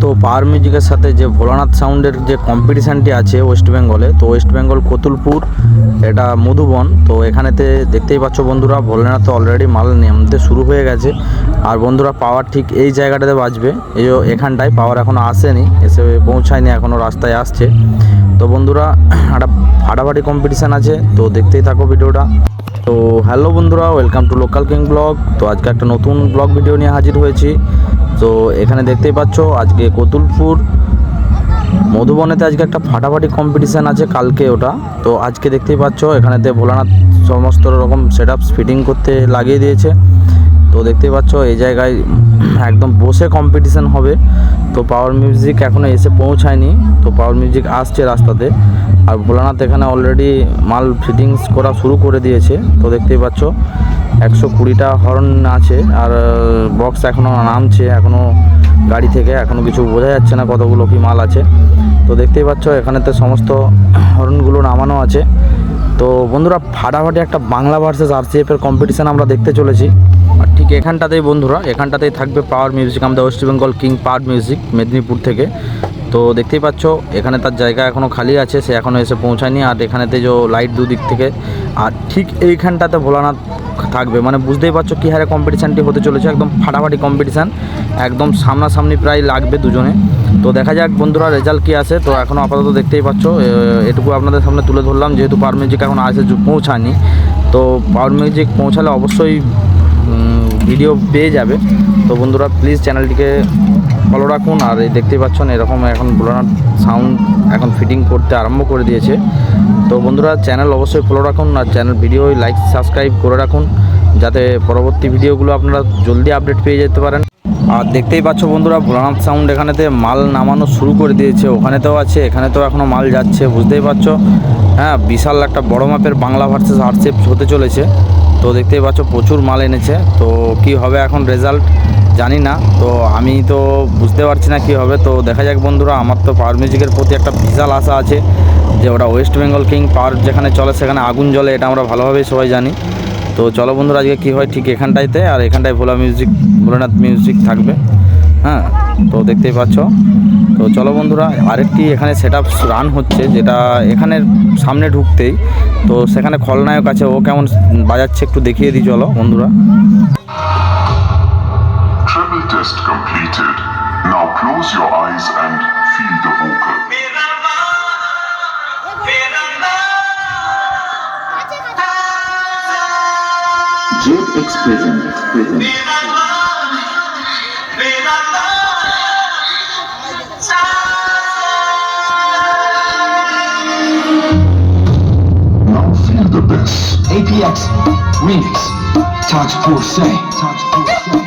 তো পাওয়ার মিউজিকের সাথে যে ভোলানাথ সাউন্ডের যে কম্পিটিশানটি আছে ওয়েস্ট বেঙ্গলে তো ওয়েস্ট বেঙ্গল কতুলপুর এটা মধুবন, তো এখানেতে দেখতেই পাচ্ছ বন্ধুরা, ভোলেনাথ তো অলরেডি মাল নামতে শুরু হয়ে গেছে। আর বন্ধুরা পাওয়ার ঠিক এই জায়গাটাতে বাজবে। এই এখানটায় পাওয়ার এখনও আসেনি, এসে পৌঁছায়নি এখনও রাস্তায় আসছে। তো বন্ধুরা, একটা ফাটাফাটি কম্পিটিশান আছে, তো দেখতেই থাকো ভিডিওটা। তো হ্যালো বন্ধুরা welcome to local king blog তো আজকে একটা নতুন ব্লগ ভিডিও নিয়ে হাজির হয়েছি। তো এখানে দেখতেই পাচ্ছ, আজকে কতুলপুর মধুবনেতে আজকে একটা ফাটাফাটি কম্পিটিশান আছে কালকে ওটা। তো আজকে দেখতেই পাচ্ছ, এখানেতে ভোলানাথ সমস্ত রকম সেট ফিটিং করতে লাগিয়ে দিয়েছে। তো দেখতেই পাচ্ছ, এই জায়গায় একদম বসে কম্পিটিশান হবে। তো পাওয়ার মিউজিক এখনও এসে পৌঁছায়নি। তো পাওয়ার মিউজিক আসছে রাস্তাতে। আর ভোলানাথ এখানে অলরেডি মাল ফিটিংস করা শুরু করে দিয়েছে। তো দেখতেই পাচ্ছ একশো কুড়িটা হর্ন আছে আর বক্স এখনও নামছে এখনও গাড়ি থেকে এখনও কিছু বোঝা যাচ্ছে না কতগুলো কি মাল আছে। তো দেখতেই পাচ্ছ, এখানেতে সমস্ত হর্নগুলো নামানো আছে। তো বন্ধুরা, ফাটাফাটি একটা বাংলা ভার্সেস আরসিএফের কম্পিটিশান আমরা দেখতে চলেছি। আর ঠিক এখানটাতেই বন্ধুরা, এখানটাতেই থাকবে পাওয়ার মিউজিক আমাদের West Bengal king power music Medinipur থেকে। তো দেখতেই পাচ্ছ, এখানে তার জায়গা এখনও খালি আছে, সে এখনও এসে পৌঁছায়নি। আর এখানেতে যে লাইট দুদিক থেকে, আর ঠিক এইখানটাতে ভোলানাথ থাকবে। মানে বুঝতেই পারছ কী হারে কম্পিটিশানটি হতে চলেছে। একদম ফাটাফাটি কম্পিটিশান একদম সামনাসামনি প্রায় লাগবে দুজনে। তো দেখা যাক বন্ধুরা রেজাল্ট কী আসে। তো এখনও আপাতত দেখতেই পাচ্ছ এটুকু আপনাদের সামনে তুলে ধরলাম। যেহেতু পাওয়ার মিউজিক এখন আসে পৌঁছায়নি, তো পাওয়ার মিউজিক পৌঁছালে অবশ্যই ভিডিও পেয়ে যাবে। তো বন্ধুরা প্লিজ চ্যানেলটিকে ফলো রাখুন আর এই দেখতেই পাচ্ছেন এরকম এখন ব্লোনার সাউন্ড এখন ফিটিং করতে আরম্ভ করে দিয়েছে। তো বন্ধুরা চ্যানেল অবশ্যই ফলো রাখুন আর চ্যানেল ভিডিও লাইক সাবস্ক্রাইব করে রাখুন যাতে পরবর্তী ভিডিওগুলো আপনারা জলদি আপডেট পেয়ে যেতে পারেন। আর দেখতেই পাচ্ছ বন্ধুরা, ভোলানাথ সাউন্ড এখানেতে মাল নামানো শুরু করে দিয়েছে। ওখানেতেও আছে, এখানেতেও এখনও মাল যাচ্ছে, বুঝতেই পারছ? হ্যাঁ বিশাল একটা বড় মাপের বাংলা ভার্সেস আরসেপ হতে চলেছে। তো দেখতেই পাচ্ছ প্রচুর মাল এনেছে। তো কি হবে এখন রেজাল্ট জানি না। তো আমি তো বুঝতে পারছি না কি হবে। তো দেখা যাক বন্ধুরা, আমার তো পাওয়ার মিউজিকের প্রতি একটা বিশাল আশা আছে যে ওটা ওয়েস্ট বেঙ্গল কিং পাওয়ার যেখানে চলে সেখানে আগুন জ্বলে, এটা আমরা ভালোভাবেই সবাই জানি। তো চলো বন্ধুরা, আজকে কী হয় ঠিক এখানটাইতে, আর এখানটায় ভোলা মিউজিক ভোলানাথ মিউজিক থাকবে। হ্যাঁ? তো দেখতেই পাচ্ছ। তো চলো বন্ধুরা আরেকটি এখানে সেট রান হচ্ছে যেটা এখানের সামনে ঢুকতেই। তো সেখানে খলনায়ক আছে ও কেমন বাজাচ্ছে একটু দেখিয়ে দিই চলো বন্ধুরা। Now Express and APX Remix. Touch Force Touch Force